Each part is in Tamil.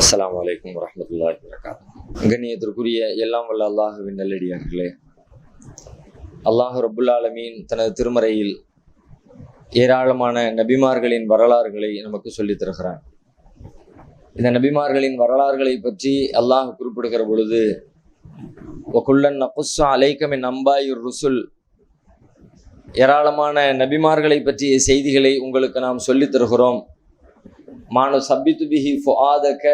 அஸ்லாம் வலைக்கம் வரஹ்மத்துல்லாஹி வரகாத்து கண்ணியத்திற்குரிய எல்லாம் வல்ல அல்லாஹுவின் நல்லடியார்களே. அல்லாஹ் ரபுல் ஆலமீன் தனது திருமறையில் ஏராளமான நபிமார்களின் வரலாறுகளை நமக்கு சொல்லித் தருகிறான். இந்த நபிமார்களின் வரலாறுகளை பற்றி அல்லாஹ் குறிப்பிடுகிற பொழுது ஒகுல்லன் நகுஸ்ஸு அலைக்கமின் அம்பாயுர் ருசுல். ஏராளமான நபிமார்களை பற்றிய செய்திகளை உங்களுக்கு நாம் சொல்லித் தருகிறோம். மானு சபித்து பிஹி ஃபுஆதக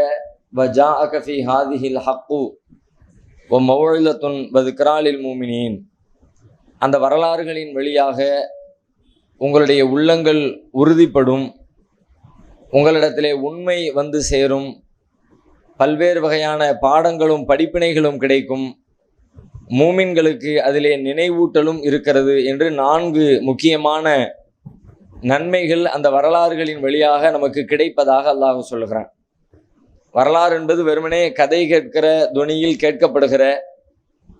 வஜாஅக ஃபி ஹாதிஹில் ஹக்கு வ மௌஇலத்துன் வதுக்ராலில் மூமினீன். அந்த வரலாறுகளின் வழியாக உங்களுடைய உள்ளங்கள் உறுதிப்படும் உங்களிடத்திலே உண்மை வந்து சேரும் பல்வேறு வகையான பாடங்களும் படிப்பினைகளும் கிடைக்கும் மூமின்களுக்கு அதிலே நினைவூட்டலும் இருக்கிறது என்று நான்கு முக்கியமான நன்மைகள் அந்த வரலாறுகளின் வழியாக நமக்கு கிடைப்பதாக அல்லாஹ் சொல்லுகிறான். வரலாறு என்பது வெறுமனே கதை கேட்கிற துணியில் கேட்கப்படுகிற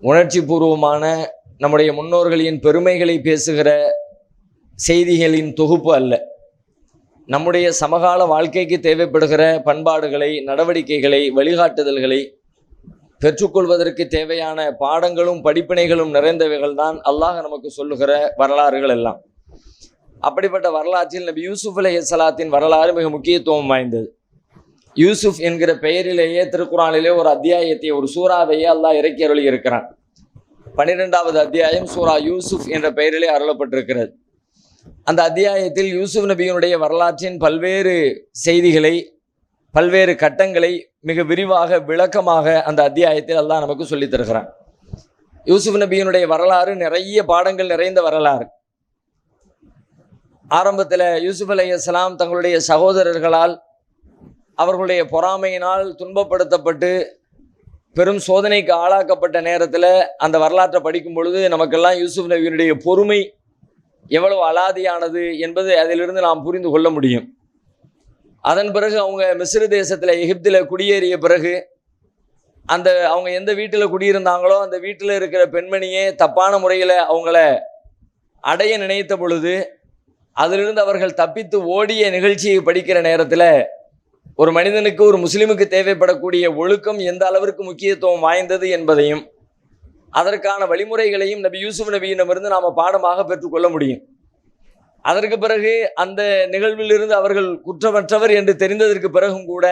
உணர்ச்சி பூர்வமான நம்முடைய முன்னோர்களின் பெருமைகளை பேசுகிற செய்திகளின் தொகுப்பு அல்ல. நம்முடைய சமகால வாழ்க்கைக்கு தேவைப்படுகிற பண்பாடுகளை நடவடிக்கைகளை வழிகாட்டுதல்களை பெற்றுக்கொள்வதற்கு தேவையான பாடங்களும் படிப்பினைகளும் நிறைந்தவைகள் தான் அல்லாஹ் நமக்கு சொல்லுகிற வரலாறுகள் எல்லாம். அப்படிப்பட்ட வரலாற்றில் நபி யூசுப் அலி சலாத்தின் வரலாறு மிக முக்கியத்துவம் வாய்ந்தது. யூசுப் என்கிற பெயரிலேயே திருக்குறானிலே ஒரு அத்தியாயத்தை ஒரு சூறாவையே அல்லாஹ் இறக்கி அருளி இருக்கிறான் பன்னிரெண்டாவது அத்தியாயம் சூரா யூசுப் என்ற பெயரிலே அருளப்பட்டிருக்கிறது. அந்த அத்தியாயத்தில் யூசுப் நபியினுடைய வரலாற்றின் பல்வேறு செய்திகளை பல்வேறு கட்டங்களை மிக விரிவாக விளக்கமாக அந்த அத்தியாயத்தில் அல்லாஹ் நமக்கு சொல்லித் தருகிறான். யூசுப் நபியினுடைய வரலாறு நிறைய பாடங்கள் நிறைந்த வரலாறு. ஆரம்பத்தில் யூசுப் அலி இஸ்லாம் தங்களுடைய சகோதரர்களால் அவர்களுடைய பொறாமையினால் துன்பப்படுத்தப்பட்டு பெரும் சோதனைக்கு ஆளாக்கப்பட்ட நேரத்தில் அந்த வரலாற்றை படிக்கும் பொழுது நமக்கெல்லாம் யூசுப் நபியினுடைய பொறுமை எவ்வளவு அலாதியானது என்பது அதிலிருந்து நாம் புரிந்து கொள்ள முடியும். அதன் பிறகு அவங்க மிஸ்ர தேசத்தில் எகிப்தில் குடியேறிய பிறகு அந்த அவங்க எந்த வீட்டில் குடியிருந்தாங்களோ அந்த வீட்டில் இருக்கிற பெண்மணியே தப்பான முறையில் அவங்கள அடைய நினைத்த பொழுது அதிலிருந்து அவர்கள் தப்பித்து ஓடிய நிகழ்ச்சியை படிக்கிற நேரத்தில் ஒரு மனிதனுக்கு ஒரு முஸ்லீமுக்கு தேவைப்படக்கூடிய ஒழுக்கம் எந்த அளவிற்கு முக்கியத்துவம் வாய்ந்தது என்பதையும் அதற்கான வழிமுறைகளையும் நபி யூசுப் நபியிடமிருந்து நாம் பாடமாக பெற்றுக்கொள்ள முடியும். அதற்கு பிறகு அந்த நிகழ்விலிருந்து அவர்கள் குற்றமற்றவர் என்று தெரிந்ததற்கு பிறகும் கூட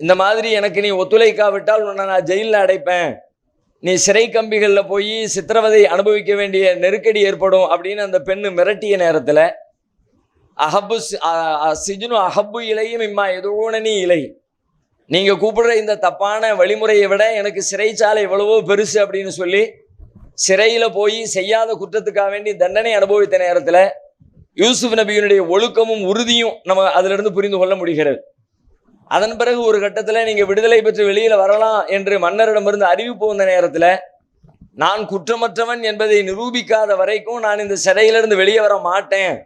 இந்த மாதிரி எனக்கு நீ ஒத்துழைக்காவிட்டால் உன்னை நான் ஜெயிலில் அடைப்பேன். நீ சிறை கம்பிகளில் போய் சித்திரவதை அனுபவிக்க வேண்டிய நெருக்கடி ஏற்படும் அப்படின்னு அந்த பெண்ணு மிரட்டிய நேரத்தில் அஹப்பு சிஜுனு அஹப்பு இலையும் இம்மா எதுவோனி இலை. நீங்கள் கூப்பிடுற இந்த தப்பான வழிமுறையை விட எனக்கு சிறைச்சாலை எவ்வளவோ பெருசு அப்படின்னு சொல்லி சிறையில் போய் செய்யாத குற்றத்துக்காக வேண்டி தண்டனை அனுபவித்த நேரத்தில் யூசுப் நபியினுடைய ஒழுக்கமும் உறுதியும் நம்ம அதிலிருந்து புரிந்து கொள்ள முடிகிறது. அதன் பிறகு ஒரு கட்டத்தில் நீங்கள் விடுதலை பெற்று வெளியில் வரலாம் என்று மன்னரிடமிருந்து அறிவிப்பு வந்த நேரத்தில் நான் குற்றமற்றவன் என்பதை நிரூபிக்காத வரைக்கும் நான் இந்த சிறையிலிருந்து வெளியே வர மாட்டேன்.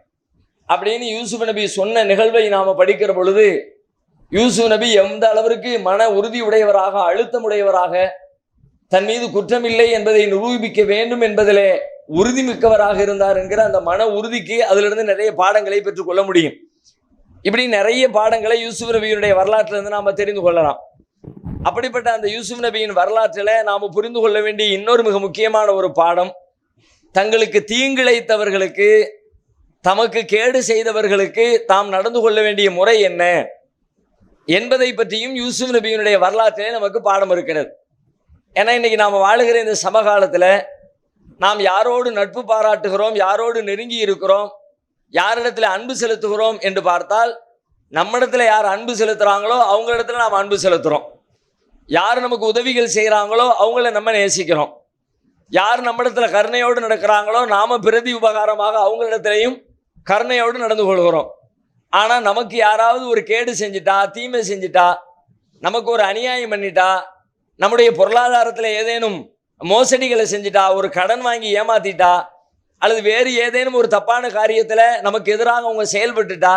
அப்படின்னு யூசுப் நபி சொன்ன நிகழ்வை நாம் படிக்கிற பொழுது யூசுப் நபி எந்த அளவிற்கு மன உறுதி உடையவராக அழுத்தமுடையவராக தன் மீது குற்றமில்லை என்பதை நிரூபிக்க வேண்டும் என்பதிலே உறுதிமிக்கவராக இருந்தார் என்கிற அந்த மன உறுதிக்கு அதிலிருந்து நிறைய பாடங்களை பெற்றுக்கொள்ள முடியும். இப்படி நிறைய பாடங்களை யூசுப் நபியினுடைய வரலாற்றிலிருந்து நாம் தெரிந்து கொள்ளலாம். அப்படிப்பட்ட அந்த யூசுப் நபியின் வரலாற்றில் நாம் புரிந்து கொள்ள வேண்டிய இன்னொரு மிக முக்கியமான ஒரு பாடம் தங்களுக்கு தீங்கிழைத்தவர்களுக்கு தமக்கு கேடு செய்தவர்களுக்கு தாம் நடந்து கொள்ள வேண்டிய முறை என்ன? என்பதை பற்றியும் யூசுப் நபியினுடைய வரலாற்றிலே நமக்கு பாடம் இருக்கிறது. ஏன்னா இன்னைக்கு நாம் வாழுகிற இந்த சமகாலத்தில் நாம் யாரோடு நட்பு பாராட்டுகிறோம் யாரோடு நெருங்கி இருக்கிறோம் யாரிடத்துல அன்பு செலுத்துகிறோம் என்று பார்த்தால் நம்மிடத்துல யார் அன்பு செலுத்துகிறாங்களோ அவங்களிடத்துல நாம் அன்பு செலுத்துகிறோம் யார் நமக்கு உதவிகள் செய்கிறாங்களோ அவங்கள நம்ம நேசிக்கிறோம். யார் நம்மிடத்துல கருணையோடு நடக்கிறாங்களோ நாம பிரதி உபகாரமாக அவங்களிடத்துலையும் கருணையோடு நடந்து கொள்கிறோம். ஆனால் நமக்கு யாராவது ஒரு கேடு செஞ்சிட்டா தீமை செஞ்சிட்டா நமக்கு ஒரு அநியாயம் பண்ணிட்டா நம்முடைய பொருளாதாரத்தில் ஏதேனும் மோசடிகளை செஞ்சிட்டா ஒரு கடன் வாங்கி ஏமாத்திட்டா அல்லது வேறு ஏதேனும் ஒரு தப்பான காரியத்தில் நமக்கு எதிராக அவங்க செயல்பட்டுட்டா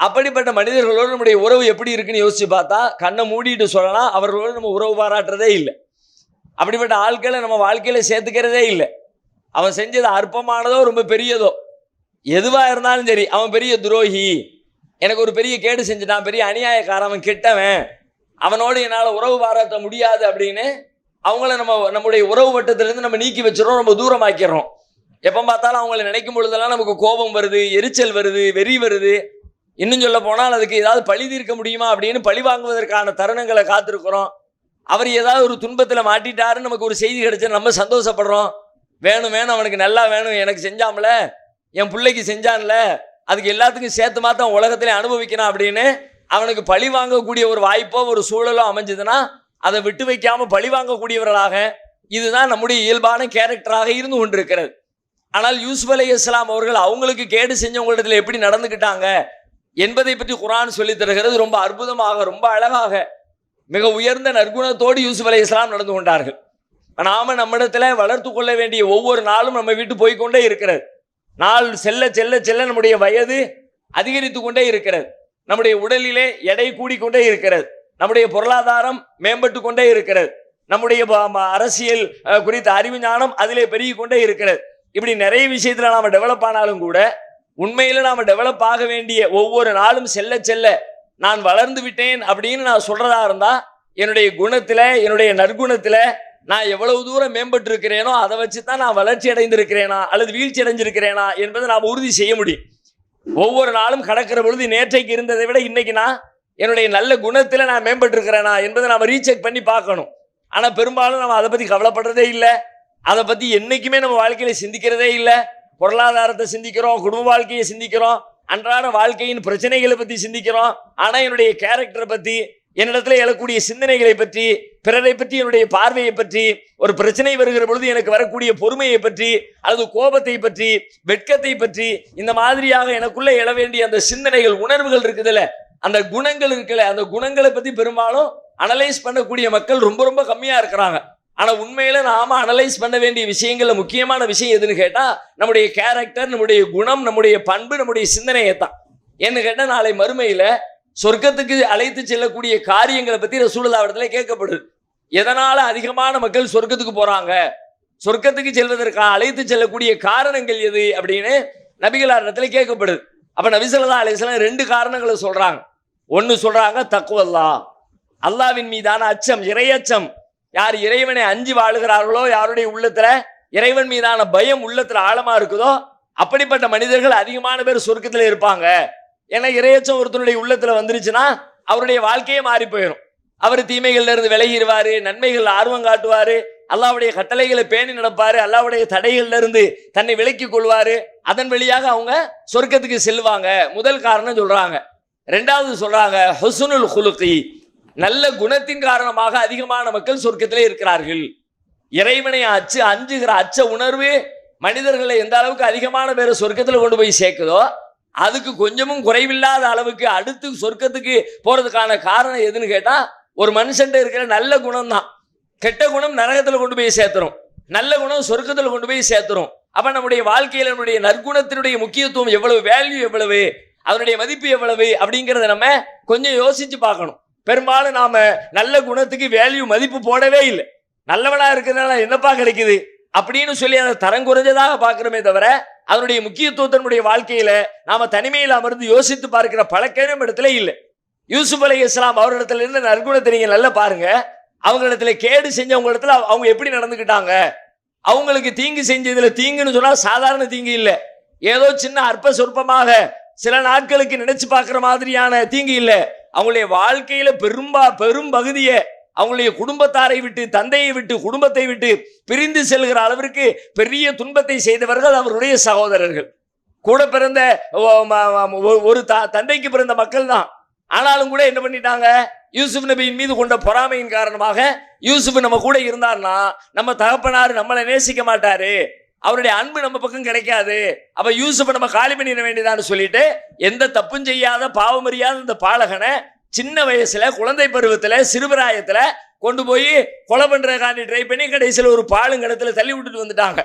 அப்படிப்பட்ட மனிதர்களோடு நம்முடைய உறவு எப்படி இருக்குன்னு யோசிச்சு பார்த்தா கண்ணை மூடிட்டு சொல்லலாம் அவர்களோடு நம்ம உறவு பாராட்டுறதே இல்லை. அப்படிப்பட்ட ஆட்களை நம்ம வாழ்க்கையில் சேர்த்துக்கிறதே இல்லை. அவன் செஞ்சது அற்பமானதோ ரொம்ப பெரியதோ? எதுவாக இருந்தாலும் சரி அவன் பெரிய துரோகி. எனக்கு ஒரு பெரிய கேடு செஞ்சுட்டான் பெரிய அநியாயக்காரன் அவன் கெட்டவன். அவனோடு என்னால் உறவு பாராட்ட முடியாது அப்படின்னு அவங்கள நம்ம நம்முடைய உறவு வட்டத்திலேருந்து நம்ம நீக்கி வச்சிடறோம் நம்ம தூரமாக்கிறோம் எப்போ பார்த்தாலும் அவங்கள நினைக்கும் பொழுதெல்லாம் நமக்கு கோபம் வருது எரிச்சல் வருது வெறி வருது. இன்னும் சொல்ல போனால் அதுக்கு ஏதாவது பழி தீர்க்க முடியுமா அப்படின்னு பழி வாங்குவதற்கான தருணங்களை காத்திருக்கிறோம். அவர் ஏதாவது ஒரு துன்பத்தில் மாட்டிட்டாருன்னு நமக்கு ஒரு செய்தி கிடைச்சா நம்ம சந்தோஷப்படுறோம். வேணும் வேணும் அவனுக்கு நல்லா வேணும் எனக்கு செஞ்சாமல என் பிள்ளைக்கு செஞ்சான்ல அதுக்கு எல்லாத்துக்கும் சேர்த்து மாத்தான் உலகத்திலே அனுபவிக்கணும் அப்படின்னு அவனுக்கு பழி வாங்கக்கூடிய ஒரு வாய்ப்போ ஒரு சூழலோ அமைஞ்சதுன்னா அதை விட்டு வைக்காமல் பழி வாங்கக்கூடியவர்களாக இதுதான் நம்முடைய இயல்பான கேரக்டராக இருந்து கொண்டிருக்கிறது. ஆனால் யூசுப் அலி இஸ்லாம் அவர்கள் அவங்களுக்கு கேடு செஞ்சவங்களிடத்தில் எப்படி நடந்துக்கிட்டாங்க என்பதை பற்றி குரான் சொல்லி தருகிறது. ரொம்ப அற்புதமாக ரொம்ப அழகாக மிக உயர்ந்த நற்குணத்தோடு யூசுப் அலி இஸ்லாம் நடந்து கொண்டார்கள். நாம நம்மிடத்துல வளர்த்து கொள்ள வேண்டிய ஒவ்வொரு நாளும் நம்ம வீட்டு போய்க்கொண்டே இருக்கிறது. நாள் செல்ல செல்ல செல்ல நம்முடைய வயது அதிகரித்து கொண்டே இருக்கிறது. நம்முடைய உடலிலே எடை கூடிக்கொண்டே இருக்கிறது. நம்முடைய பொருளாதாரம் மேம்பட்டு கொண்டே இருக்கிறது. நம்முடைய அரசியல் குறித்த அறிவு ஞானம் அதிலே பெருகிக்கொண்டே இருக்கிறது. இப்படி நிறைய விஷயத்துல நாம டெவலப் ஆனாலும் கூட உண்மையில நாம டெவலப் ஆக வேண்டிய ஒவ்வொரு நாளும் செல்ல செல்ல நான் வளர்ந்து விட்டேன் அப்படின்னு நான் சொல்றதா இருந்தா என்னுடைய குணத்துல என்னுடைய நற்குணத்துல நான் எவ்வளவு தூரம் மேம்பட்டு இருக்கிறேனோ அதை வச்சு தான் நான் வளர்ச்சி அடைந்திருக்கிறேனா அல்லது வீழ்ச்சி அடைஞ்சிருக்கிறேனா என்பதை நாம் உறுதி செய்ய முடியும். ஒவ்வொரு நாளும் கடக்கிற பொழுது நேற்றைக்கு இருந்ததை விட இன்னைக்கு நான் என்னுடைய நல்ல குணத்துல நான் மேம்பட்டு இருக்கிறேனா என்பதை நாம ரீசெக் பண்ணி பார்க்கணும். ஆனா பெரும்பாலும் நம்ம அதை பத்தி கவலைப்படுறதே இல்லை. அதை பற்றி என்றைக்குமே நம்ம வாழ்க்கையில் சிந்திக்கிறதே இல்லை. பொருளாதாரத்தை சிந்திக்கிறோம் குடும்ப வாழ்க்கையை சிந்திக்கிறோம் அன்றாட வாழ்க்கையின் பிரச்சனைகளை பற்றி சிந்திக்கிறோம். ஆனால் என்னுடைய கேரக்டரை பற்றி என்னிடத்துல எழக்கூடிய சிந்தனைகளை பற்றி பிறரை பற்றி என்னுடைய பார்வையை பற்றி ஒரு பிரச்சனை வருகிற பொழுது எனக்கு வரக்கூடிய பொறுமையை பற்றி அல்லது கோபத்தை பற்றி வெட்கத்தை பற்றி இந்த மாதிரியாக எனக்குள்ளே எழ வேண்டிய அந்த சிந்தனைகள் உணர்வுகள் இருக்குதுல்ல. அந்த குணங்கள் இருக்குல்ல. அந்த குணங்களை பற்றி பெரும்பாலும் அனலைஸ் பண்ணக்கூடிய மக்கள் ரொம்ப ரொம்ப கம்மியாக இருக்கிறாங்க. ஆனா உண்மையில நாம அனலைஸ் பண்ண வேண்டிய விஷயங்கள்ல முக்கியமான விஷயம் எதுன்னு கேட்டா நம்முடைய கேரக்டர் நம்முடைய குணம் நம்முடைய பண்பு நம்முடைய சிந்தனையை தான். என்ன கேட்டா நாளை மறுமையில சொர்க்கத்துக்கு அழைத்து செல்லக்கூடிய காரியங்களை பத்தி ரசூலுல்லாஹ் இடத்துல கேட்கப்படுது. எதனால அதிகமான மக்கள் சொர்க்கத்துக்கு போறாங்க? சொர்க்கத்துக்கு செல்வதற்காக அழைத்து செல்லக்கூடிய காரணங்கள் எது அப்படின்னு நபிகளார் இடத்துல கேட்கப்படுது. அப்ப நபிசல்லா அலிஸ்லாம் ரெண்டு காரணங்களை சொல்றாங்க. ஒன்னு சொல்றாங்க தக்குவல்லா அல்லாவின் மீதான அச்சம் இறையச்சம். யார் இறைவனை அஞ்சி வாழுகிறார்களோ யாருடைய உள்ளத்துல இறைவன் மீதான பயம் உள்ளத்துல ஆழமா இருக்குதோ அப்படிப்பட்ட மனிதர்கள் அதிகமான பேர் சொர்க்கத்துல இருப்பாங்க. ஏன்னா இறையச்சம் ஒருத்தனுடைய உள்ளத்துல வந்துருச்சுன்னா அவருடைய வாழ்க்கையே மாறி போயிடும் அவர் தீமைகள்ல இருந்து விலகிடுவாரு நன்மைகள் ஆர்வம் காட்டுவாரு அல்லாவுடைய கட்டளைகளை பேணி நடப்பாரு அல்லாவுடைய தடைகள்ல இருந்து தன்னை விலக்கி கொள்வாரு. அதன் வழியாக அவங்க சொர்க்கத்துக்கு செல்வாங்க. முதல் காரணம் சொல்றாங்க. ரெண்டாவது சொல்றாங்க ஹொசுனுல் குலுக்கி நல்ல குணத்தின் காரணமாக அதிகமான மக்கள் சொர்க்கத்திலே இருக்கிறார்கள். இறைவனை அச்சு அஞ்சுகிற அச்ச உணர்வு மனிதர்களை எந்த அளவுக்கு அதிகமான பேரை சொர்க்கத்தில் கொண்டு போய் சேர்க்குதோ அதுக்கு கொஞ்சமும் குறைவில்லாத அளவுக்கு அடுத்து சொர்க்கத்துக்கு போகிறதுக்கான காரணம் எதுன்னு கேட்டால் ஒரு மனுஷன்ட்ட இருக்கிற நல்ல குணம் தான் கெட்ட குணம் நரகத்தில் கொண்டு போய் சேர்த்துரும். நல்ல குணம் சொர்க்கத்தில் கொண்டு போய் சேர்த்துரும். அப்போ நம்முடைய வாழ்க்கையில் நம்முடைய நற்குணத்தினுடைய முக்கியத்துவம் எவ்வளவு வேல்யூ எவ்வளவு அதனுடைய மதிப்பு எவ்வளவு அப்படிங்கிறத நம்ம கொஞ்சம் யோசிச்சு பார்க்கணும். பெரும்பாலும் நாம நல்ல குணத்துக்கு வேல்யூ மதிப்பு போடவே இல்லை. நல்லவனா இருக்கிறதுனால என்னப்பா கிடைக்குது? அப்படின்னு சொல்லி அதை தரம் குறைஞ்சதாக பார்க்கிறோமே தவிர அதனுடைய முக்கியத்துவத்தினுடைய வாழ்க்கையில் வாழ்க்கையில நாம தனிமையில் அமர்ந்து யோசித்து பார்க்கிற பழக்கம் இடத்துல இல்லை. யூசுப் அலி இஸ்லாம் அவரிடத்துல இருந்து நற்குணத்தை நீங்க நல்லா பாருங்க. அவங்களிடத்துல கேடு செஞ்சவங்க இடத்துல அவங்க எப்படி நடந்துக்கிட்டாங்க? அவங்களுக்கு தீங்கு செஞ்சதுல தீங்குன்னு சொன்னா சாதாரண தீங்கு இல்லை. ஏதோ சின்ன அற்ப சொற்பமாக சில நாட்களுக்கு நினைச்சு பார்க்குற மாதிரியான தீங்கு இல்லை. அவங்களுடைய வாழ்க்கையில பெரும்பா பெரும் பகுதியை அவங்களுடைய குடும்பத்தாரை விட்டு தந்தையை விட்டு குடும்பத்தை விட்டு பிரிந்து செல்கிற அளவிற்கு பெரிய துன்பத்தை செய்தவர்கள் அவருடைய சகோதரர்கள். கூட பிறந்த ஒரு தந்தைக்கு பிறந்த மக்கள் தான். ஆனாலும் கூட என்ன பண்ணிட்டாங்க? யூசுப் நபியின் மீது கொண்ட பொறாமையின் காரணமாக யூசுப் நம்ம கூட இருந்தார்னா நம்ம தகப்பனார் நம்மளை நேசிக்க மாட்டாரு. அவருடைய அன்பு நம்ம பக்கம் கிடைக்காது. அப்ப யூசுஃபை நம்ம காலி பண்ணிட வேண்டியதான்னு சொல்லிட்டு எந்த தப்பும் செய்யாத பாவம் அறியாத இந்த பாலகனை சின்ன வயசுல குழந்தை பருவத்துல சிறுபிராயத்துல கொண்டு போய் கொலை பண்றதுக்காண்டி ட்ரை பண்ணி கடைசியில் ஒரு பாலுங்கடத்துல தள்ளி விட்டுட்டு வந்துட்டாங்க.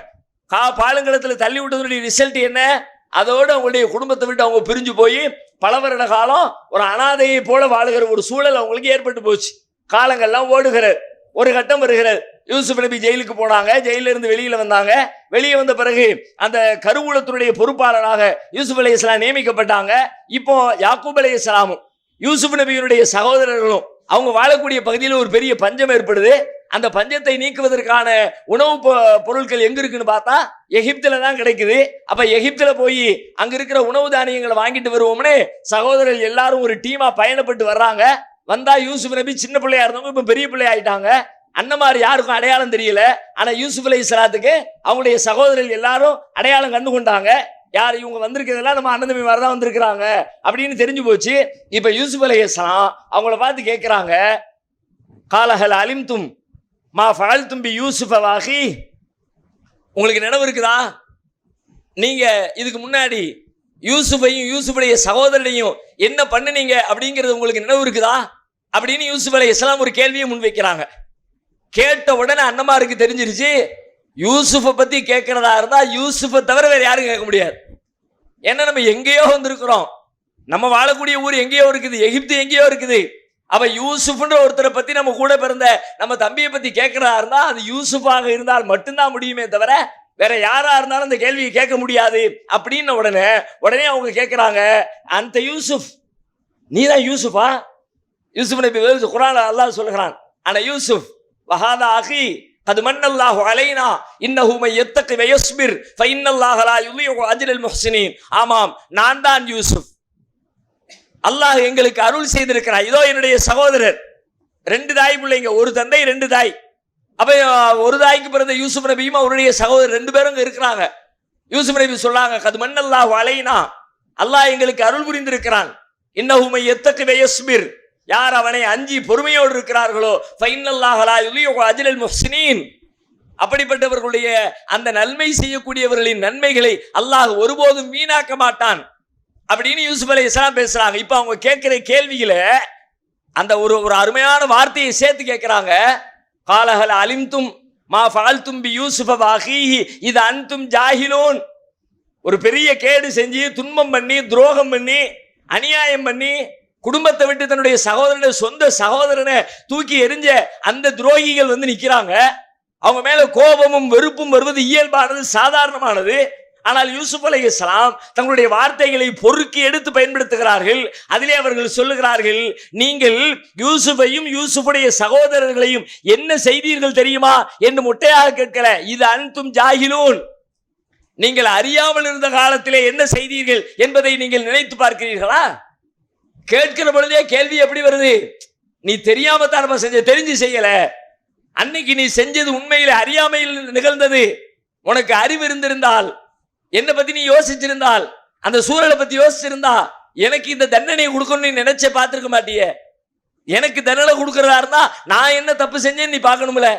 கா பாலுங்கடத்துல தள்ளி விட்டதுடைய ரிசல்ட் என்ன? அதோடு அவங்களுடைய குடும்பத்தை விட்டு அவங்க பிரிஞ்சு போய் பல வருட காலம் ஒரு அனாதையை போல வாழுகிற ஒரு சூழல் அவங்களுக்கு ஏற்பட்டு போச்சு. காலங்கள்லாம் ஓடுகிறது. ஒரு கட்டம் வருகிறது. யூசுப் நபி ஜெயிலுக்கு போனாங்க ஜெயிலிருந்து இருந்து வந்தாங்க. வெளியே வந்த பிறகு அந்த கருவூலத்தினுடைய பொறுப்பாளராக யூசுப் அலி இஸ்லாம் நியமிக்கப்பட்டாங்க. இப்போ யாக்கூப் அலி இஸ்லாமும் யூசுப் நபியினுடைய சகோதரர்களும் அவங்க வாழக்கூடிய பகுதியில் ஒரு பெரிய பஞ்சம் ஏற்படுது. அந்த பஞ்சத்தை நீக்குவதற்கான உணவு பொ- பொருட்கள் எங்க இருக்குன்னு பார்த்தா எகிப்தில் தான் கிடைக்குது. அப்ப எகிப்தில் போய் அங்க இருக்கிற உணவு தானியங்களை வாங்கிட்டு வருவோம்னு சகோதரர்கள் எல்லாரும் ஒரு டீமா பயணப்பட்டு வர்றாங்க. வந்தா யூசுப் நபி சின்ன பிள்ளையா இருந்தவங்க இப்ப பெரிய பிள்ளை ஆயிட்டாங்க. அண்ணமார் யாருக்கும் அடையாளம் தெரியல. ஆனால் யூசுப் அலி இஸ்லாத்துக்கு அவங்களுடைய சகோதரர்கள் எல்லாரும் அடையாளம் கண்டு கொண்டாங்க. யார் இவங்க வந்திருக்கிறதெல்லாம் நம்ம அண்ணன் தம்பி மாதிரி தான் வந்திருக்கிறாங்க அப்படின்னு தெரிஞ்சு போச்சு. இப்போ யூசுப் அலி இஸ்லாம் அவங்கள பார்த்து கேட்குறாங்க காலஹல் அலிம்தும் மா ஃபஅல் தும்பி யூசுஃப வாகி உங்களுக்கு நினைவு இருக்குதா? நீங்கள் இதுக்கு முன்னாடி யூசுஃபையும் யூசுஃபுடைய சகோதரனையும் என்ன பண்ணுனீங்க அப்படிங்கிறது உங்களுக்கு நினைவு இருக்குதா? அப்படின்னு யூசுஃப் அலி இஸ்லாம் ஒரு கேள்வியை முன்வைக்கிறாங்க. கேட்ட உடனே அண்ணமாருக்கு தெரிஞ்சிருச்சு யூசுஃபை பத்தி கேட்கறதா இருந்தா யூசுஃபை தவிர வேற யாரும் கேட்க முடியாது. ஏன்னா நம்ம எங்கேயோ வந்திருக்கிறோம். நம்ம வாழக்கூடிய ஊர் எங்கேயோ இருக்குது எகிப்து எங்கேயோ இருக்குது. அவ யூசுஃப்ன்ற ஒருத்தரை பத்தி நம்ம கூட பிறந்த நம்ம தம்பியை பத்தி கேட்கறதா இருந்தா அது யூசுஃபாக இருந்தால் மட்டும்தான் முடியுமே தவிர வேற யாரா இருந்தாலும் அந்த கேள்வியை கேட்க முடியாது. அப்படின்ன உடனே உடனே அவங்க கேட்கறாங்க அந்த யூசுஃப் நீ தான் யூசுஃபா? யூசுஃப் நபி குரான் அல்லாஹ் சொல்லுகிறான் ஆனா யூசுப் வஹாதா அகி அது மன்னல்லாஹு அலைனா இன்னஹுமை எத்தக்கு வயஸ்மிர் ஃபைன்னல்லாஹலா யுலியோ லா யுலியு ஆமாம் நான் தான் யூசுப். அல்லாஹ் எங்களுக்கு அருள் செய்திருக்கிறார் இதோ என்னுடைய சகோதரர். ரெண்டு தாய் பிள்ளைங்க ஒரு தந்தை ரெண்டு தாய். அப்போ ஒரு தாய்க்கு பிறந்த யூசுப் நபியும் அவருடைய சகோதரர் ரெண்டு பேரும் இருக்கிறாங்க. யூசுப் நபி சொல்லாங்க கது மன்னல்லாஹு அலைனா அல்லாஹ் எங்களுக்கு அருள் புரிந்திருக்கிறான். இன்னஹுமை எத்தக்கு வயஸ்மிர் யார் அவனை அஞ்சி பொறுமையோடு இருக்கிறார்களோ ஃபைனல்லாஹலா இல்லையோ அஜ்ரல் முஹ்சினீன். அப்படிப்பட்டவர்களுடைய அந்த நன்மை செய்யக்கூடியவர்களின் நன்மைகளை அல்லாஹ் ஒருபோதும் வீணாக்க மாட்டான். அப்படின்னு யூசுப் அலி இஸ்லாம் பேசுறாங்க. இப்போ அவங்க கேட்குற கேள்வியில அந்த ஒரு ஒரு அருமையான வார்த்தையை சேர்த்து கேட்குறாங்க. காலஹல் அலிம்தும் மா ஃபால்தும் பி யூசுஃப வாஹீஹி இது அன்தும் ஜாகிலோன் ஒரு பெரிய கேடு செஞ்சு துன்பம் பண்ணி துரோகம் பண்ணி அநியாயம் பண்ணி குடும்பத்தை விட்டு தன்னுடைய சகோதரனை சொந்த சகோதரனை தூக்கி எறிஞ்ச அந்த துரோகிகள் வந்து நிற்கிறாங்க அவங்க மேல கோபமும் வெறுப்பும் வருவது இயல்பானது சாதாரணமானது. ஆனால் யூசுப் அலை இஸ்லாம் தங்களுடைய வார்த்தைகளை பொறுக்கி எடுத்து பயன்படுத்துகிறார்கள். அதிலே அவர்கள் சொல்லுகிறார்கள் நீங்கள் யூசுஃபையும் யூசுஃபுடைய சகோதரர்களையும் என்ன செய்தீர்கள் தெரியுமா? என்று முட்டையாக கேட்கல. இது அன்தும் ஜாகிலூன். நீங்கள் அறியாமல் இருந்த காலத்திலே என்ன செய்தீர்கள்? என்பதை நீங்கள் நினைத்து பார்க்கிறீர்களா? கேட்கிற பொழுதே கேள்வி எப்படி வருது? நீ தெரியாம தான் நம்ம செஞ்ச தெரிஞ்சு செய்யல. அன்னைக்கு நீ செஞ்சது உண்மையில் அறியாமையில் நிகழ்ந்தது. உனக்கு அறிவு இருந்திருந்தால் என்னை பத்தி நீ யோசிச்சிருந்தால் அந்த சூழலை பத்தி யோசிச்சிருந்தா எனக்கு இந்த தண்டனை கொடுக்கணும்னு நீ நினைச்சே பார்த்திருக்க மாட்டியே. எனக்கு தண்டனை கொடுக்கறதா இருந்தா நான் என்ன தப்பு செஞ்சேன்னு நீ பார்க்கணும்ல.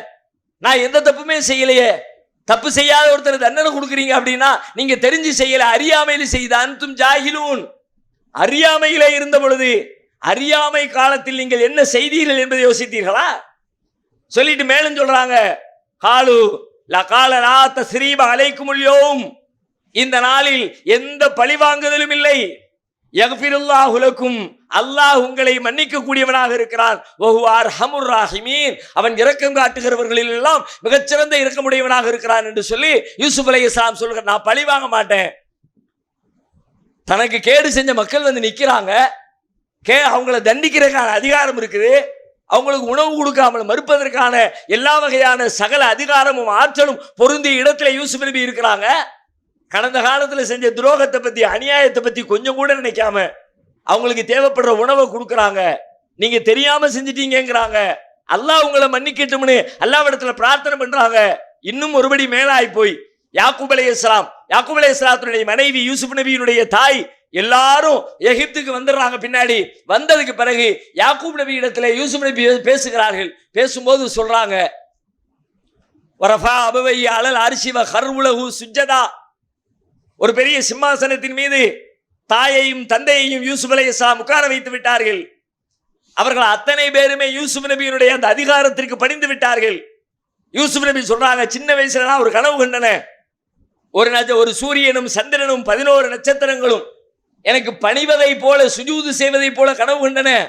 நான் எந்த தப்புமே செய்யலையே. தப்பு செய்யாத ஒருத்தர் தண்டனை கொடுக்குறீங்க அப்படின்னா நீங்க தெரிஞ்சு செய்யல அறியாமையில் செய்த அன்தும் ஜாகிலூன். அறியாமையிலே இருந்த பொழுது அறியாமை காலத்தில் நீங்கள் என்ன செய்தீர்கள் என்பதை யோசித்தீர்களா? சொல்லிட்டு மேலும் சொல்றாங்க காலு லகால நாத்த ஸ்ரீப அலைக்குமுல்யோம் இந்த நாளில் எந்த பழிவாங்குதலும் இல்லை. யக்ஃபிருல்லாஹுலக்கும் அல்லாஹ் உங்களை மன்னிக்க கூடியவனாக இருக்கிறான். வஹுவார் ஹமுர் ராஹிமீன். அவன் இரக்கம் காட்டுகிறவர்களில் எல்லாம் மிகச்சிறந்த இரக்கமுடையவனாக இருக்கிறான் என்று சொல்லி யூசுப் அலை இஸ்லாம் சொல்கிற நான் பழி வாங்க மாட்டேன். தனக்கு கேடு செஞ்ச மக்கள் வந்து நிற்கிறாங்க கே அவங்கள தண்டிக்கிறதுக்கான அதிகாரம் இருக்குது. அவங்களுக்கு உணவு கொடுக்காமல் மறுப்பதற்கான எல்லா வகையான சகல அதிகாரமும் ஆற்றலும் பொருந்திய இடத்துல யூசுப் நபி இருக்கிறாங்க. கடந்த காலத்தில் செஞ்ச துரோகத்தை பற்றி அநியாயத்தை பற்றி கொஞ்சம் கூட நினைக்காம அவங்களுக்கு தேவைப்படுற உணவை கொடுக்குறாங்க. நீங்கள் தெரியாமல் செஞ்சிட்டீங்கிறாங்க அல்லாஹ் உங்களை மன்னிக்கட்டும்னு அல்லாவிடத்தில் பிரார்த்தனை பண்ணுறாங்க இன்னும் ஒருபடி மேலாய் போய் யாக்கூப் அலை இஸ்லாம் யாக்கூப் அலை இஸ்லாத்தினுடைய மனைவி யூசுப் நபியினுடைய தாய் எல்லாரும் எகிப்துக்கு வந்துடுறாங்க பின்னாடி. வந்ததுக்கு பிறகு யாக்கூப் நபி இடத்துல யூசுப் நபி பேசுகிறார்கள். பேசும்போது சொல்றாங்க வரஃபா அபவை அலல் அரிசிவ கருவுலகு சுஜதா ஒரு பெரிய சிம்மாசனத்தின் மீது தாயையும் தந்தையையும் யூசுப் அலை இஸ்லாம் உட்கார வைத்து விட்டார்கள். அவர்கள் அத்தனை பேருமே யூசுப் நபியினுடைய அந்த அதிகாரத்திற்கு பணிந்து விட்டார்கள். யூசுப் நபி சொல்றாங்க சின்ன வயசுல நான் ஒரு கனவு கண்டன. ஒரு நட்ச ஒரு சூரியனும் சந்திரனும் பதினோரு நட்சத்திரங்களும் எனக்கு பணிவதை போல சுஜூது செய்வதை போல கனவு கண்டன.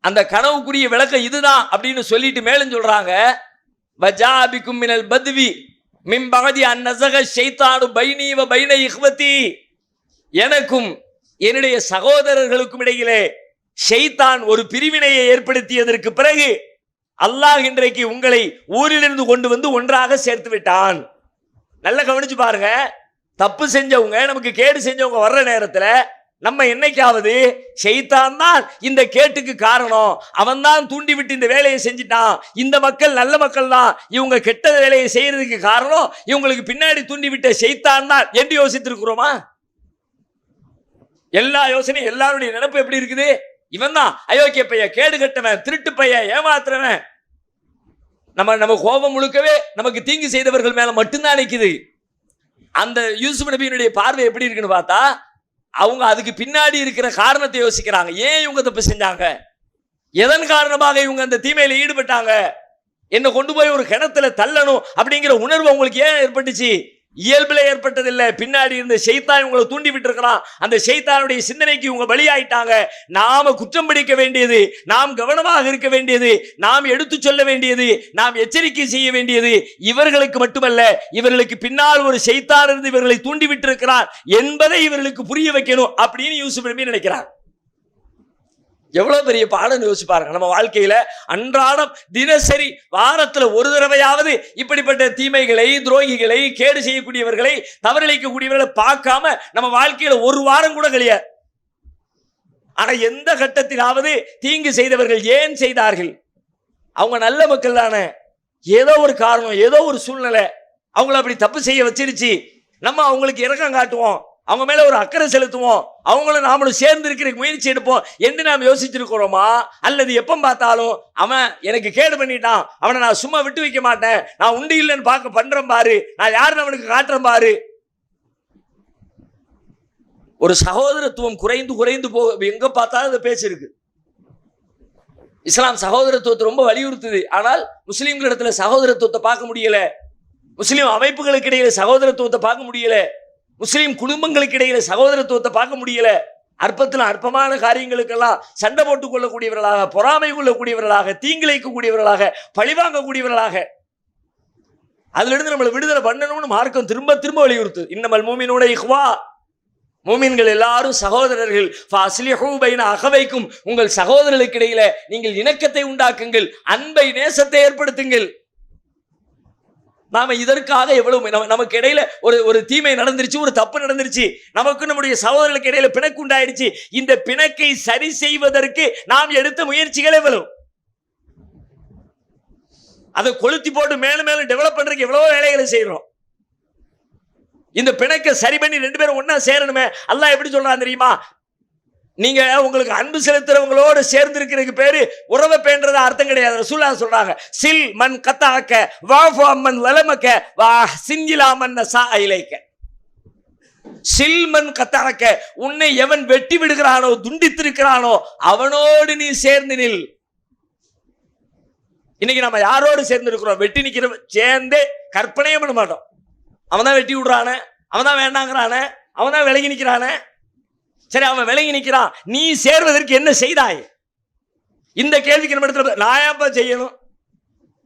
அந்த கனவுக்குரிய விளக்கம் இதுதான் அப்படின்னு சொல்லிட்டு மேலும் சொல்றாங்க. வஜாபிக்கும் மினல் பத்வி மிம்பகதி அந்நசக ஷைத்தானு பைனீவ பைன இஹ்வதி. எனக்கும் என்னுடைய சகோதரர்களுக்கும் இடையிலே ஷைத்தான் ஒரு பிரிவினையை ஏற்படுத்தியதற்கு பிறகு அல்லாஹ் இன்றைக்கு உங்களை ஊரிலிருந்து கொண்டு வந்து ஒன்றாக சேர்த்து விட்டான். நல்லா கவனிச்சு பாருங்க. தப்பு செஞ்சவங்க நமக்கு கேடு செஞ்சவங்க வர்ற நேரத்தில் நம்ம என்னைக்காவது செய்தான் தான் இந்த கேட்டுக்கு காரணம். அவன் தான் தூண்டி விட்டு இந்த வேலையை செஞ்சிட்டான். இந்த மக்கள் நல்ல மக்கள் தான். இவங்க கெட்ட வேலையை செய்யறதுக்கு காரணம் இவங்களுக்கு பின்னாடி தூண்டி விட்ட செய்தான் தான் என்று யோசித்திருக்கிறோமா? எல்லா யோசனையும் எல்லாருடைய நினைப்பு எப்படி இருக்குது? இவன் தான். அயோக்கிய பைய கேடு கட்டவன் திருட்டு பைய ஏமாத்துறவன். நம்ம நம்ம கோபம் முழுக்கவே நமக்கு தீங்கு செய்தவர்கள் மேல மட்டும்தான் நிற்குது அந்த யூசுப் நபியினுடைய பார்வை எப்படி இருக்குன்னு பார்த்தா அவங்க அதுக்கு பின்னாடி இருக்கிற காரணத்தை யோசிக்கிறாங்க. ஏன் இவங்க தப்பு செஞ்சாங்க? எதன் காரணமாக இவங்க அந்த தீமையில ஈடுபட்டாங்க? என்னை கொண்டு போய் ஒரு கிணத்துல தள்ளணும் அப்படிங்கிற உணர்வு அவங்களுக்கு ஏன் ஏற்பட்டுச்சு? இயல்பில் ஏற்பட்டதில்லை. பின்னாடி இருந்த செய்தான் இவங்களை தூண்டி விட்டுருக்கிறான் அந்த செய்தானுடைய சிந்தனைக்கு இவங்க பலியாயிட்டாங்க. நாம குற்றம் பிடிக்க வேண்டியது நாம் கவனமாக இருக்க வேண்டியது நாம் எடுத்து சொல்ல வேண்டியது நாம் எச்சரிக்கை செய்ய வேண்டியது இவர்களுக்கு மட்டுமல்ல. இவர்களுக்கு பின்னால் ஒரு ஷைத்தான் இருந்து இவர்களை தூண்டி விட்டிருக்கிறான் என்பதை இவர்களுக்கு புரிய வைக்கணும் அப்படின்னு யூசுப் நபி நினைக்கிறார். எவ்வளவு பெரிய பாடம் யோசிச்சு பாருங்க. நம்ம வாழ்க்கையில அன்றாடம் தினசரி வாரத்துல ஒரு தடவையாவது இப்படிப்பட்ட தீமைகளை துரோகிகளை கேடு செய்யக்கூடியவர்களை தவறளிக்கக்கூடியவர்களை பார்க்காம நம்ம வாழ்க்கையில ஒரு வாரம் கூட கிடையாது ஆனா எந்த கட்டத்திலாவது தீங்கு செய்தவர்கள் ஏன் செய்தார்கள்? அவங்க நல்ல மக்கள் தானே. ஏதோ ஒரு காரணம் ஏதோ ஒரு சூழ்நிலை. அவங்கள அப்படி தப்பு செய்ய வச்சிருச்சு. நம்ம அவங்களுக்கு இறக்கம் காட்டுவோம். அவங்க மேல ஒரு அக்கறை செலுத்துவோம். அவங்களும் நாமளும் சேர்ந்து இருக்கிற முயற்சி எடுப்போம். என்று நாம் யோசிச்சிருக்கிறோமா? அல்லது எப்போ பார்த்தாலும் அவன் எனக்கு கேடு பண்ணிட்டான். அவனை நான் சும்மா விட்டு வைக்க மாட்டேன். நான் உண்டு இல்லைன்னு பார்க்க பண்றேன் பாரு. நான் யாருன்னு அவனுக்கு காட்டுறேன் பாரு. ஒரு சகோதரத்துவம் குறைந்து குறைந்து போ எங்க பார்த்தாலும் அதை பேசிருக்கு இஸ்லாம் சகோதரத்துவத்தை ரொம்ப வலியுறுத்துது. ஆனால் முஸ்லீம்களிடத்துல சகோதரத்துவத்தை பார்க்க முடியல. முஸ்லீம் அமைப்புகளுக்கு இடையில சகோதரத்துவத்தை பார்க்க முடியல. முஸ்லீம் குடும்பங்களுக்கு இடையில சகோதரத்துவத்தை பார்க்க முடியல. அற்பத்தில் அற்பமான காரியங்களுக்கெல்லாம் சண்டை போட்டுக் கொள்ளக்கூடியவர்களாக பொறாமை கொள்ளக்கூடியவர்களாக தீங்கிழைக்கக்கூடியவர்களாக பழிவாங்கக்கூடியவர்களாக அதிலிருந்து நம்மளை விடுதலை பண்ணணும்னு மார்க்கம் திரும்ப திரும்ப வலியுறுத்து. இன்னமல் மூமினோட இஹ்வா. மூமின்கள் எல்லாரும் சகோதரர்கள். பைன அகவைக்கும். உங்கள் சகோதரர்களுக்கு இடையில நீங்கள் இணக்கத்தை உண்டாக்குங்கள். அன்பை நேசத்தை ஏற்படுத்துங்கள். நாம இதற்காக எவ்வளவு நம்ம- நமக்கு இடையில ஒரு ஒரு தீமை நடந்துருச்சு ஒரு தப்பு நடந்துருச்சு நமக்கு நம்முடைய சகோதரர்களுக்கு இடையில பிணக்கு உண்டாயிடுச்சு இந்த பிணக்கை சரி செய்வதற்கு நாம் எடுத்த முயற்சிகள் எவ்வளவு? அதை கொளுத்தி போட்டு மேலும் மேலும் டெவலப் பண்றதுக்கு எவ்வளவோ வேலைகளை செய்யறோம் இந்த பிணக்கை சரி பண்ணி ரெண்டு பேரும் ஒன்னா சேரணுமே அல்லாஹ் எப்படி சொல்றான் தெரியுமா? நீங்க உங்களுக்கு அன்பு செலுத்துறவங்களோடு சேர்ந்து இருக்கிறதுக்கு பேரு உறவை பேன்றதா அர்த்தம் கிடையாது. ரசூலா சொல்றாங்க சில் மண் கத்தாக்க வாஃபு அம்மன் வலமக்க வா சிங்கிலா சா இலைக்க. சில் மண் கத்தாக்க உன்னை எவன் வெட்டி விடுகிறானோ துண்டித்திருக்கிறானோ அவனோடு நீ சேர்ந்து நில். இன்னைக்கு நம்ம யாரோடு சேர்ந்து இருக்கிறோம் வெட்டி நிக்கிற சேர்ந்தே கற்பனையே பண்ண மாட்டோம். அவன் தான் வெட்டி விடுறானே அவன் தான் வேண்டாங்கிறானே அவன் தான் விலகி நிற்கிறானே சரி அவன் விலகி நிற்கிறான் நீ சேர்வதற்கு என்ன செய்தாய்? இந்த கேள்விக்கு நம்ம இடத்துல நான் ஏன்ப்பா செய்யணும்?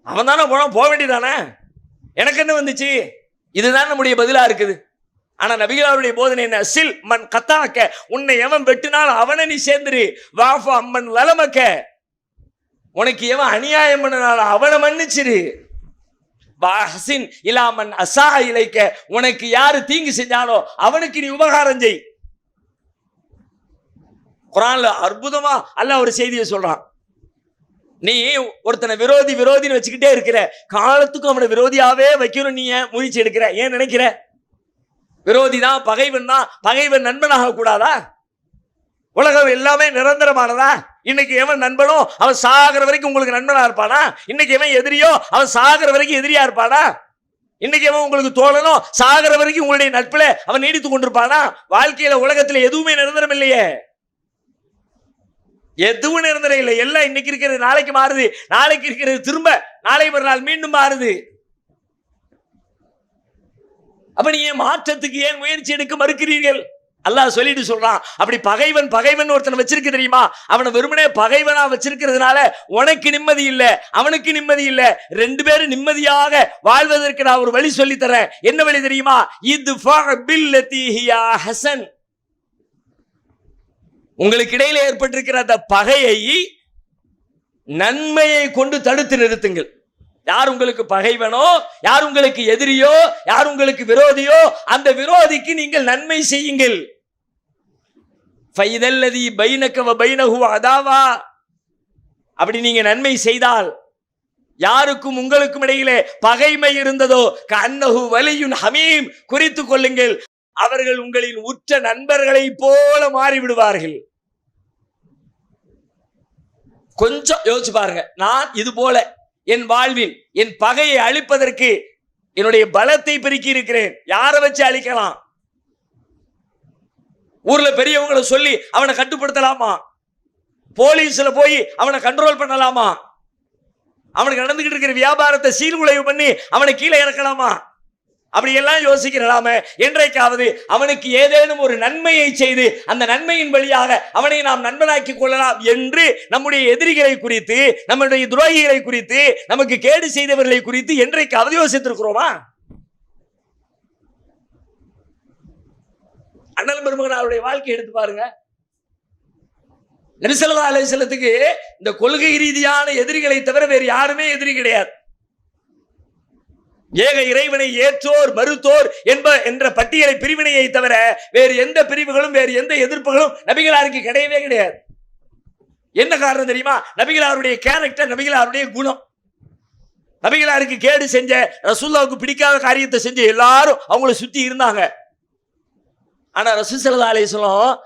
அவன் தானே போனான் போக வேண்டியதானே? எனக்கு என்ன வந்துச்சு? இதுதான் நம்முடைய பதிலாக இருக்குது. ஆனால் நபிகளாருடைய போதனை என்ன? சில் மண் கத்தாக்க உன்னை எவன் வெட்டினாலும் அவனை நீ சேர்ந்துரு. வாஃபா அம்மன் லலமக்க. உனக்கு எவன் அநியாயம் பண்ணனால அவனை மன்னிச்சிரு. ஹசின் இலாமன் அசா இலைக்க. உனக்கு யாரு தீங்கு செஞ்சாலோ அவனுக்கு நீ உபகாரம் செய். குரான்ல அற்புதமா அல்ல ஒரு செய்தியை சொல்றான். நீ ஒருத்தனை விரோதி விரோதின்னு வச்சுக்கிட்டே இருக்கிற காலத்துக்கும் அவனை விரோதியாவே வைக்கணும் நீ ஏன் முயற்சி எடுக்கிற? ஏன் நினைக்கிற? விரோதி தான் பகைவன் தான். பகைவன் நண்பனாக கூடாதா உலகம் எல்லாமே நிரந்தரமானதா? இன்னைக்கு எவன் நண்பனோ அவன் சாகிற வரைக்கும் உங்களுக்கு நண்பனா இருப்பானா? இன்னைக்கு எவன் எதிரியோ அவன் சாகிற வரைக்கும் எதிரியா இருப்பானா? இன்னைக்கு அவன் உங்களுக்கு தோழனோ சாகிற வரைக்கும் உங்களுடைய நட்புல அவன் நீடித்து கொண்டிருப்பானா? வாழ்க்கையில உலகத்துல எதுவுமே நிரந்தரம் இல்லையே. எதுவும் நிரந்தரம் இல்லை. எல்லாம் இன்னைக்கு இருக்கிறது நாளைக்கு மாறுது. நாளைக்கு இருக்கிறது திரும்ப நாளை மறுநாள் மீண்டும் மாறுது. அப்ப நீ ஏன் மாற்றத்துக்கு ஏன் முயற்சி எடுக்க மறுக்கிறீர்கள்? அல்லாஹ் சொல்லிட்டு சொல்றான் அப்படி பகைவன் பகைவன் ஒருத்தனை வச்சிருக்க தெரியுமா? அவனை வெறுமனே பகைவனா வச்சிருக்கிறதுனால உனக்கு நிம்மதி இல்லை அவனுக்கு நிம்மதி இல்லை. ரெண்டு பேரும் நிம்மதியாக வாழ்வதற்கு நான் ஒரு வழி சொல்லி தரேன் என்ன வழி தெரியுமா? இது ஹசன். உங்களுக்கு இடையில ஏற்பட்டிருக்கிற அந்த பகையை நன்மையை கொண்டு தடுத்து நிறுத்துங்கள். யார் உங்களுக்கு பகைவனோ யார் உங்களுக்கு எதிரியோ யார் உங்களுக்கு விரோதியோ அந்த விரோதிக்கு நீங்கள் நன்மை செய்யுங்கள். ஃபைதல்லதி பைனக்கவ பைனஹு அதாவா. அப்படி நீங்க நன்மை செய்தால் யாருக்கும் உங்களுக்கும் இடையிலே பகைமை இருந்ததோ கண்ணஹு வலியுன் ஹமீம் குறித்து கொள்ளுங்கள். அவர்கள் உங்களின் உற்ற நண்பர்களை போல மாறிவிடுவார்கள். கொஞ்சம் யோசிச்சு பாருங்க. நான் இது போல என் வாழ்வில் என் பகையை அழிப்பதற்கு என்னுடைய பலத்தை பெருக்கி இருக்கிறேன். யாரை வச்சு அழிக்கலாம்? ஊர்ல பெரியவங்களை சொல்லி அவனை கட்டுப்படுத்தலாமா? போலீஸ்ல போய் அவனை கண்ட்ரோல் பண்ணலாமா? அவனுக்கு நடந்துகிட்டு இருக்கிற வியாபாரத்தை சீர்குலைவு பண்ணி அவனை கீழே இறக்கலாமா? அப்படியெல்லாம் யோசிக்கிறலாமே என்றைக்காவது அவனுக்கு ஏதேனும் ஒரு நன்மையை செய்து அந்த நன்மையின் வழியாக அவனை நாம் நண்பனாக்கி கொள்ளலாம் என்று நம்முடைய எதிரிகளை குறித்து நம்முடைய துரோகிகளை குறித்து நமக்கு கேடு செய்தவர்களை குறித்து என்றைக்காவது யோசித்திருக்கிறோமா? அண்ணல் பெருமகனாருடைய வாழ்க்கை எடுத்து பாருங்க. நபிசல்லா அலைசலத்துக்கு இந்த கொள்கை ரீதியான எதிரிகளை தவிர வேறு யாருமே எதிரி கிடையாது. ஏக இறைவனை ஏற்றோர் மறுத்தோர் என்ப என்ற பட்டியலை பிரிவினையை தவிர வேறு எந்த பிரிவுகளும் வேறு எந்த எதிர்ப்புகளும் நபிகளாருக்கு கிடையவே கிடையாது. என்ன காரணம் தெரியுமா? நபிகளாருடைய கேரக்டர் நபிகளாருடைய குணம். நபிகளாருக்கு கேடு செஞ்ச ரசூல்லாவுக்கு பிடிக்காத காரியத்தை செஞ்ச எல்லாரும் அவங்கள சுத்தி இருந்தாங்க. ஆனா ரசூசல்லா அலிஸ்லாம்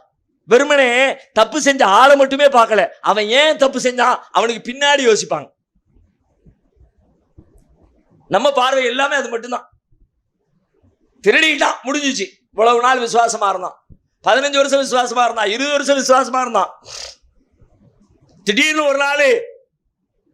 வெறுமனே தப்பு செஞ்ச ஆளை மட்டுமே பார்க்கல. அவன் ஏன் தப்பு செஞ்சான்? அவனுக்கு பின்னாடி யோசிப்பாங்க. நம்ம பார்வை எல்லாமே அது மட்டும்தான். திருடிட்டான் முடிஞ்சிச்சு. இவ்வளவு நாள் விசுவாசமா இருந்தான். பதினஞ்சு வருஷம் விசுவாசமா இருந்தான் இருபது வருஷம் விசுவாசமா இருந்தான். திடீர்னு ஒரு நாள்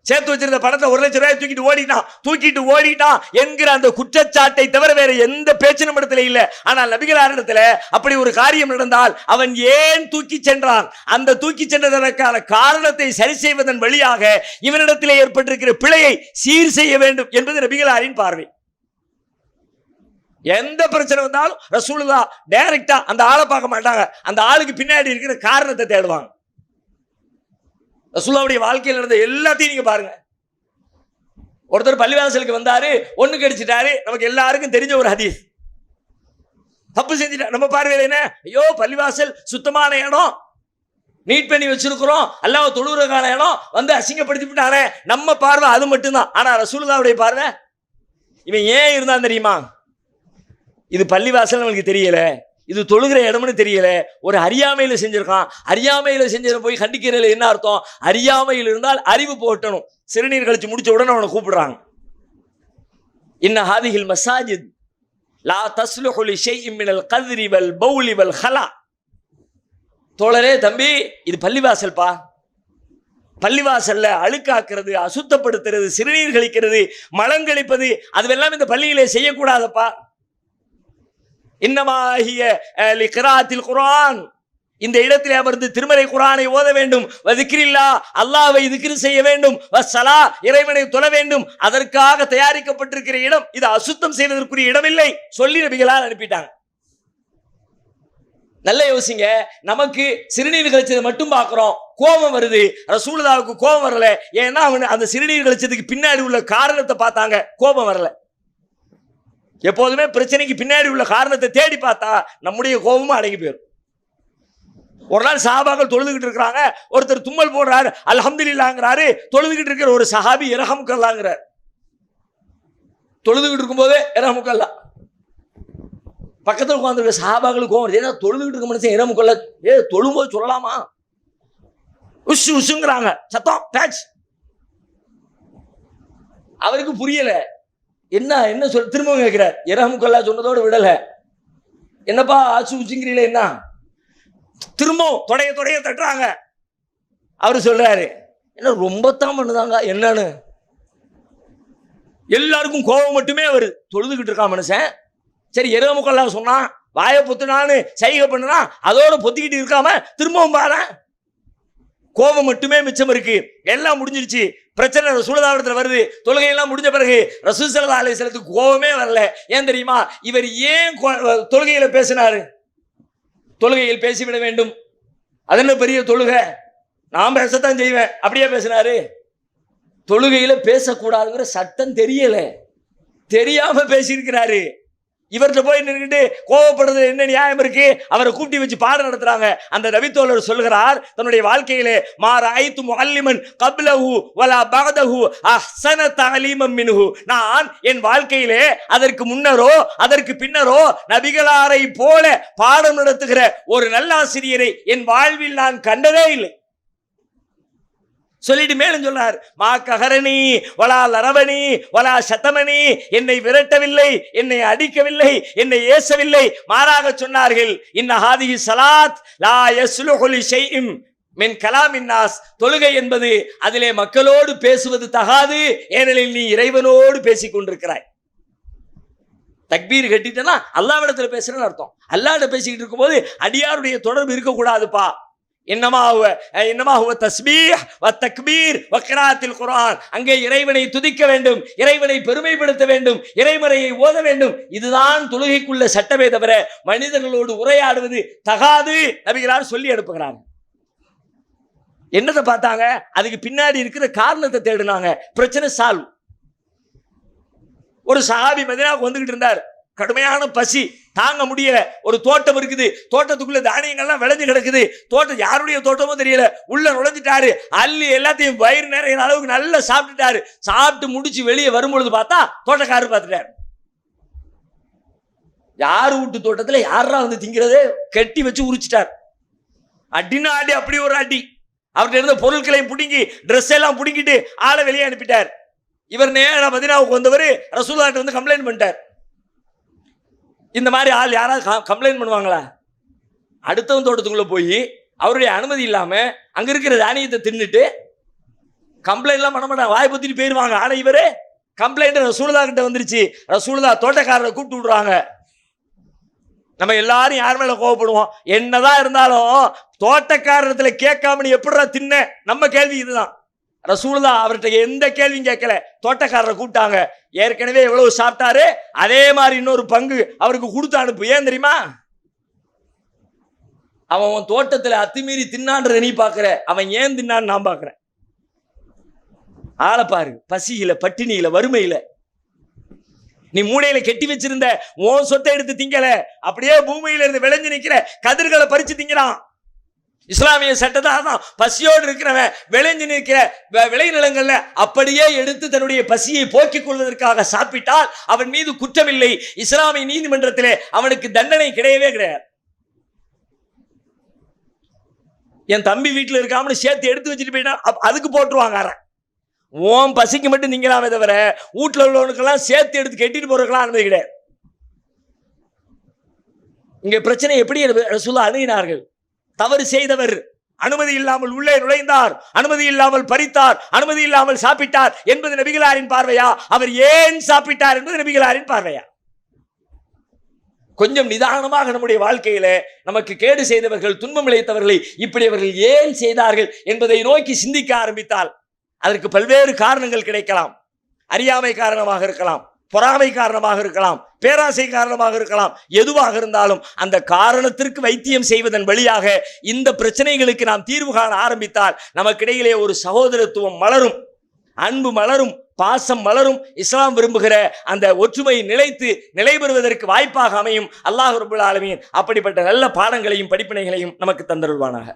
சேர்த்து வச்சிருந்த பணத்தை ஒரு லட்சம் ரூபாய் தூக்கிட்டு ஓடிட்டான் தூக்கிட்டு ஓடிட்டான் என்கிற அந்த குற்றச்சாட்டை தவிர வேற எந்த பேச்சு நம்மிடத்துல இல்ல. ஆனால் நபிகளாரிடத்துல அப்படி ஒரு காரியம் நடந்தால் அவன் ஏன் தூக்கி சென்றான்? அந்த தூக்கி சென்றதற்கான காரணத்தை சரி செய்வதன் வழியாக இவனிடத்திலே ஏற்பட்டிருக்கிற பிழையை சீர் செய்ய வேண்டும் என்பது நபிகளாரின் பார்வை. எந்த பிரச்சனை வந்தாலும் ரசூலுல்லா டைரக்டா அந்த ஆளை பார்க்க மாட்டாங்க. அந்த ஆளுக்கு பின்னாடி இருக்கிற காரணத்தை தேடுவாங்க. ரசூல்லாவுடைய வாழ்க்கையில் நடந்த எல்லாத்தையும் நீங்க பாருங்க. ஒருத்தர் பள்ளிவாசலுக்கு வந்தாரு ஒண்ணு கடிச்சிட்டாரு நமக்கு எல்லாருக்கும் தெரிஞ்ச ஒரு ஹதீஸ். தப்பு செஞ்சுட்டா நம்ம பார்வையில் என்ன? ஐயோ பள்ளிவாசல் சுத்தமான இடம். நீட் பண்ணி வச்சிருக்கிறோம். அல்லாவ தொழுகிறக்கான இடம். வந்து அசிங்கப்படுத்தி விட்டாரே நம்ம பார்வை அது மட்டும்தான். ஆனா ரசூலுல்லாவுடைய பார்வை இவன் ஏன் இருந்தான் தெரியுமா? இது பள்ளிவாசல் நம்மளுக்கு தெரியல. இது தொழுகிற இடம்னு தெரியல. ஒரு அறியாமையில் செஞ்சிருக்கான். அறியாமையில் செஞ்சதை போய் கண்டிக்கிறதுல என்ன அர்த்தம்? அறியாமையில் இருந்தால் அறிவு போட்டணும் சிறுநீர் கழிச்சு முடிச்ச உடனே அவனை கூப்பிடுறாங்க. இன்ன ஹாதிகில் மசாஜித் லா தஸ்லுஹுலி ஷெய் இம்மினல் மினல் கத்ரி வல் பௌலி வல் ஹலா. தோழரே தம்பி இது பள்ளிவாசல்பா? பள்ளிவாசல்ல அழுக்காக்குறது அசுத்தப்படுத்துறது சிறுநீர் கழிக்கிறது மலங்கழிப்பது அதுவெல்லாம் இந்த பள்ளியிலே செய்யக்கூடாதப்பா. இன்னமாகிய கிராத்தில் குரான் இந்த இடத்திலே அமர்ந்து திருமறை குரானை ஓத வேண்டும். வதிக்கிரில்லா அல்லாவை திக்ரு செய்ய வேண்டும். வசலா இறைவனை தொழ வேண்டும். அதற்காக தயாரிக்கப்பட்டிருக்கிற இடம் இது அசுத்தம் செய்வதற்குரிய இடமில்லை. சொல்லி நபிகளால் அனுப்பிட்டாங்க. நல்ல யோசிங்க. நமக்கு சிறுநீர் கழிச்சதை மட்டும் பார்க்குறோம். கோபம் வருது. ரசூலதாவுக்கு கோபம் வரல. ஏன்னா அவன் அந்த சிறுநீர் கழிச்சதுக்கு பின்னாடி உள்ள காரணத்தை பார்த்தாங்க. கோபம் வரலை. எப்போதுமே பிரச்சனைக்கு பின்னாடி உள்ள காரணத்தை தேடி பார்த்தா நம்முடைய கோபமும் அடங்கி போயிடும் ஒரு நாள் சஹாபாக்கள் தொழுதுகிட்டு இருக்கிறாங்க. ஒருத்தர் தும்மல் போடுறாரு. அல்ஹம்துலில்லாங்கிறாரு. தொழுதுகிட்டு இருக்கிற ஒரு சஹாபி இரஹமுக்கல்லாங்கிறார். தொழுதுகிட்டு இருக்கும்போதே இரஹமுக்கல்லா. பக்கத்தில் உட்காந்துருக்க சஹாபாக்களுக்கு கோவம் வருது. ஏன்னா தொழுதுகிட்டு இருக்க மனுஷன் இரமுக்கல்ல ஏ தொழும்போது சொல்லலாமா? உஷ் உஷுங்கிறாங்க சத்தம் பேட்ச் அவருக்கு புரியலை. என்ன என்ன சொல் திரும்பவும் கேட்கிறார். இரமுக்கல்லா சொன்னதோடு விடல. என்னப்பா ஆச்சு உச்சிங்கிறீல என்ன? திரும்பவும் தொடைய தொடைய தட்டுறாங்க. அவர் சொல்றாரு என்ன ரொம்ப தான் பண்ணுதாங்க என்னன்னு. எல்லாருக்கும் கோபம் மட்டுமே அவர் தொழுதுகிட்டு இருக்கான் மனுஷன். சரி எருகமுக்கல்லா சொன்னான் வாயை பொத்துனான்னு சைகை பண்ணுனா அதோட பொத்திக்கிட்டு இருக்காம திரும்பவும் பாரு கோபம் மட்டுமே மிச்சம் இருக்கு. எல்லாம் முடிஞ்சிருச்சு. பிரச்சனை சுழதாவிடத்தில் வருது. தொழுகையெல்லாம் முடிஞ்ச பிறகு ரசூசல்லா அலிஸ்லத்துக்கு கோபமே வரல. ஏன் தெரியுமா? இவர் ஏன் கொ- தொழுகையில பேசினாரு? தொழுகையில் பேசிவிட வேண்டும். அது என்ன பெரிய தொழுகை? நான் பேசத்தான் செய்வேன். அப்படியே பேசினாரு? தொழுகையில பேசக்கூடாதுங்கிற சட்டம் தெரியல. தெரியாம பேசியிருக்கிறாரு. இவர்கிட்ட போய் நின்றுட்டு கோவப்படுறது என்ன நியாயம் இருக்கு? அவரை கூட்டி வச்சு பாடம் நடத்துறாங்க. அந்த ரவித்தோழர் சொல்கிறார் தன்னுடைய வாழ்க்கையிலே மாற ஐத்து முகல்லிமன் கபிலஹு வலா பகதஹு அஹ்சன தலீமம் மினுஹு. நான் என் வாழ்க்கையிலே அதற்கு முன்னரோ அதற்கு பின்னரோ நபிகளாரை போல பாடம் நடத்துகிற ஒரு நல்லாசிரியரை என் வாழ்வில் நான் கண்டதே இல்லை. சொல்லிட்டு மேலும் சொல்றார் மா ககரணி வலா லரவணி வலா சத்தமணி என்னை விரட்டவில்லை என்னை அடிக்கவில்லை என்னை ஏசவில்லை. மாறாக சொன்னார்கள் இன்ன ஹாதிஹி சலாத் லா யஸ்லுஹுலி ஷைஇம் மின் கலாமின் தொழுகை என்பது அதிலே மக்களோடு பேசுவது தகாது ஏனெனில் நீ இறைவனோடு பேசிக் கொண்டிருக்கிறாய். தக்பீர் கட்டிட்டேன்னா அல்லாவிடத்தில் பேசுறேன்னு அர்த்தம். அல்லாவிட பேசிக்கிட்டு இருக்கும்போது அடியாருடைய தொடர்பு இருக்கக்கூடாதுப்பா. என்னமா ஹுவ என்னமா ஹுவ தஸ்பீஹ் வ தக்பீர் வ கிராத்தில் குரான் அங்கே இறைவனை துதிக்க வேண்டும் இறைவனை பெருமைப்படுத்த வேண்டும் இறைமறையை ஓத வேண்டும். இதுதான் தொழுகைக்குள்ள சட்டமே தவிர மனிதர்களோடு உரையாடுவது தகாது நபிகளார் சொல்லி அனுப்புகிறாங்க. என்னத்தை பார்த்தாங்க? அதுக்கு பின்னாடி இருக்கிற காரணத்தை தேடினாங்க. பிரச்சனை சால்வ் ஒரு சஹாபி மதினாவுக்கு வந்துகிட்டு இருந்தார். கடுமையான பசி தாங்க முடியல. ஒரு தோட்டம் இருக்குது. தோட்டத்துக்குள்ள தானியங்கள்லாம் விளைஞ்சு கிடக்குது. தோட்டம் யாருடைய தோட்டமோ தெரியல. உள்ள நுழைஞ்சிட்டாரு. அள்ளி எல்லாத்தையும் வயிறு நிறைய அளவுக்கு நல்லா சாப்பிட்டுட்டாரு. சாப்பிட்டு முடிச்சு வெளியே வரும்பொழுது பார்த்தா தோட்டக்காரர் பார்த்துட்டாரு. யார் வீட்டு தோட்டத்துல யாரா வந்து திங்கிறதே கட்டி வச்சு உரிச்சிட்டார். அடின்னா அடி அப்படி ஒரு அடி. அவர்கிட்ட இருந்த பொருட்களையும் பிடுங்கி ட்ரெஸ் எல்லாம் பிடுங்கிட்டு ஆளை வெளியே அனுப்பிட்டார். இவர் நேரா மதினாவுக்கு வந்தவர் ரசூலாட்ட வந்து கம்ப்ளைண்ட் பண்ணிட்டார். இந்த மாதிரி ஆள் யாராவது கம்ப்ளைண்ட் பண்ணுவாங்களா? அடுத்தவன் தோட்டத்துக்குள்ளே போய் அவருடைய அனுமதி இல்லாமல் அங்கே இருக்கிற தானியத்தை தின்னுட்டு கம்ப்ளைண்ட்லாம் பண்ண மாட்டாங்க வாய் பத்திட்டு போயிடுவாங்க ஆனால் இவரு கம்ப்ளைண்ட் ரசூலதா கிட்ட வந்துருச்சு. ரசூலதா தோட்டக்காரரை கூப்பிட்டு விடுறாங்க. நம்ம எல்லாரும் யார் மேலே கோவப்படுவோம்? என்னதான் இருந்தாலும் தோட்டக்காரத்தில் கேட்காம நீ எப்படிடா தின்ன? நம்ம கேள்வி இதுதான். ரசூலா அவர்கிட்ட எந்த கேள்வியும் கேட்கல. தோட்டக்காரரை கூப்பிட்டாங்க. ஏற்கனவே எவ்வளவு சாப்பிட்டாரு? அதே மாதிரி இன்னொரு பங்கு அவருக்கு கொடுத்து அனுப்பு. ஏன் தெரியுமா? அவன் உன் தோட்டத்தில் அத்துமீறி தின்னான்றத நீ பார்க்குற. அவன் ஏன் தின்னான்னு நான் பார்க்குறேன். ஆளை பாரு. பசியில பட்டினியில வறுமையில. நீ மூளையில கெட்டி வச்சிருந்த உன் சொத்தை எடுத்து திங்கல. அப்படியே பூமியில இருந்து விளைஞ்சு நிக்கிற. கதிர்களை பறிச்சு திங்கிறான். இஸ்லாமிய சட்டத்தை அதான் பசியோடு இருக்கிறவன் விளைஞ்சு நிற்கிற வ- அப்படியே எடுத்து தன்னுடைய பசியை போக்கிக் கொள்வதற்காக சாப்பிட்டால் அவன் மீது குற்றமில்லை. இஸ்லாமிய நீதிமன்றத்திலே அவனுக்கு தண்டனை கிடையவே கிடையாது. என் தம்பி வீட்டில் இருக்காமனு சேர்த்து எடுத்து வச்சுட்டு போயிட்டா அதுக்கு போட்டுருவாங்க அரை ஓம் பசிக்கு மட்டும் நீங்களாமே தவிர வீட்டில் உள்ளவனுக்கெல்லாம் சேர்த்து எடுத்து கெட்டிட்டு போறதுக்கெல்லாம் அனுமதி கிடையாது. இங்கே பிரச்சனை எப்படி ரசூலா அணுகினார்கள்? தவறு செய்தவர். அனுமதி இல்லாமல் உள்ளே நுழைந்தார். அனுமதி இல்லாமல் பறித்தார். அனுமதி இல்லாமல் சாப்பிட்டார் என்பது நபிகளாரின் பார்வையா? அவர் ஏன் சாப்பிட்டார் என்பது நபிகளாரின் பார்வையா? கொஞ்சம் நிதானமாக நம்முடைய வாழ்க்கையில நமக்கு கேடு செய்தவர்கள் துன்பம் இழைத்தவர்களை இப்படி அவர்கள் ஏன் செய்தார்கள் என்பதை நோக்கி சிந்திக்க ஆரம்பித்தால் அதற்கு பல்வேறு காரணங்கள் கிடைக்கலாம். அறியாமை காரணமாக இருக்கலாம். பொறாமை காரணமாக இருக்கலாம் பேராசை காரணமாக இருக்கலாம். எதுவாக இருந்தாலும் அந்த காரணத்திற்கு வைத்தியம் செய்வதன் வழியாக இந்த பிரச்சனைகளுக்கு நாம் தீர்வு காண ஆரம்பித்தால் நமக்கிடையிலே ஒரு சகோதரத்துவம் மலரும். அன்பு மலரும் பாசம் மலரும். இஸ்லாம் விரும்புகிற அந்த ஒற்றுமை நிலைத்து நிலை பெறுவதற்கு வாய்ப்பாக அமையும். அல்லாஹ் ரபுல் ஆலமீன் அப்படிப்பட்ட நல்ல பாடங்களையும் படிப்பினைகளையும் நமக்கு தந்தருள்வானாக.